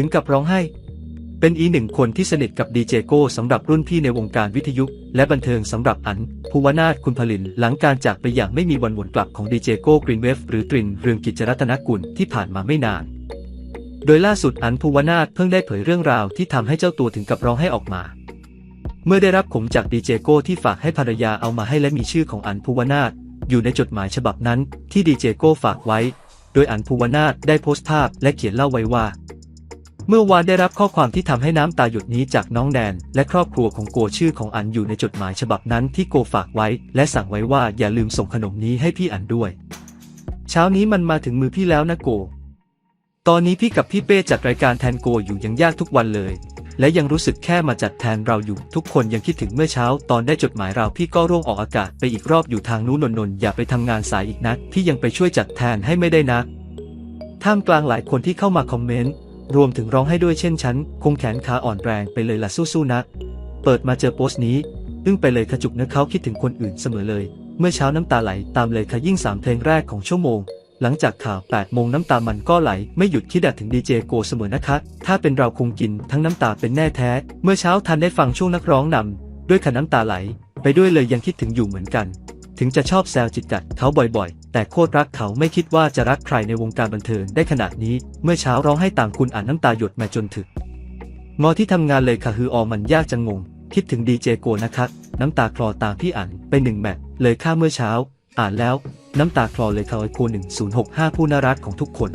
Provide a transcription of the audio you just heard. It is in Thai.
ถึงกับร้องไห้ เป็นอีหนึ่งคนที่สนิทกับดีเจโก้สำหรับรุ่นพี่ในวงการวิทยุ และบันเทิงสำหรับอันภูวนาถคุณผลินหลังการจากไปอย่างไม่มีวันหวนกลับของดีเจโก้กรีนเวฟหรือตรินเรืองกิจรัตนกุลที่ผ่านมาไม่นาน โดยล่าสุดอันภูวนาถเพิ่งได้เผยเรื่องราวที่ทำให้เจ้าตัวถึงกับร้องไห้ออกมาเมื่อได้รับขมจากดีเจโก้ที่ฝากให้ภรรยาเอามาให้และมีชื่อของอันภูวนาถอยู่ในจดหมายฉบับนั้นที่ดีเจโก้ฝากไว้ โดยอันภูวนาถได้โพสต์ภาพและเขียนเล่าไว้ว่า เมื่อวานได้รับข้อความที่ทำให้น้ำตาหยดนี้จากน้องแดน และครอบครัวของโกชื่อของอันอยู่ในจดหมายฉบับนั้นที่โกฝากไว้ และสั่งไว้ว่าอย่าลืมส่งขนมนี้ให้พี่อันด้วย เช้านี้มันมาถึงมือพี่แล้วนะโก ตอนนี้พี่กับพี่เป้จัดรายการแทนโกอยู่ยังยากทุกวันเลย และยังรู้สึกแค่มาจัดแทนเราอยู่ ทุกคนยังคิดถึงเมื่อเช้า ตอนได้จดหมายเราพี่ก็ร่วงออกอากาศไปอีกรอบอยู่ทางนู้นนนอย่าไปทำงานสายอีกนะพี่ยังไปช่วยจัดแทนให้ไม่ได้นะท่ามกลางหลายคนที่เข้ามาคอมเมนต์ รวมถึงร้องให้ด้วยเช่นฉัน คงแขนขาอ่อนแรงไปเลยล่ะสู้ๆนะ เปิดมาเจอโพสต์นี้อึ้งไปเลยขจุกเนะเขาคิดถึงคนอื่นเสมอเลย เมื่อเช้าน้ำตาไหลตามเลยค่ะยิ่งสามเพลงแรกของชั่วโมง หลังจากข่าว8โมงน้ำตามันก็ไหล ไม่หยุดคิดถึงดีเจโกเสมอนะคะ ถ้าเป็นเราคงกินทั้งน้ำตาเป็นแน่แท้ เมื่อเช้าทันได้ฟังช่วงนักร้องนำด้วยค่ะน้ำตาไหล ไปด้วยเลยยังคิดถึงอยู่เหมือนกัน ถึงจะชอบแซวจิตกัดเขาบ่อยๆ แต่โคตรรักเขาไม่คิดว่าจะรักใครในวงการบันเทิงได้ขนาดนี้ เมื่อเช้าร้องให้ต่างคุณอ่านน้ำตาหยดมาจนถึงงอที่ทำงานเลยค่ะฮือออมันยากจะงง คิดถึงดีเจโกนะคะน้ำตาคลอตามพี่อ่านไปหนึ่งแมทเลยค่าเมื่อเช้า อ่านแล้ว น้ำตาคลอเลยค่ะไอโกหนึ่งศูนย์หกห้าผู้น่ารักของทุกคน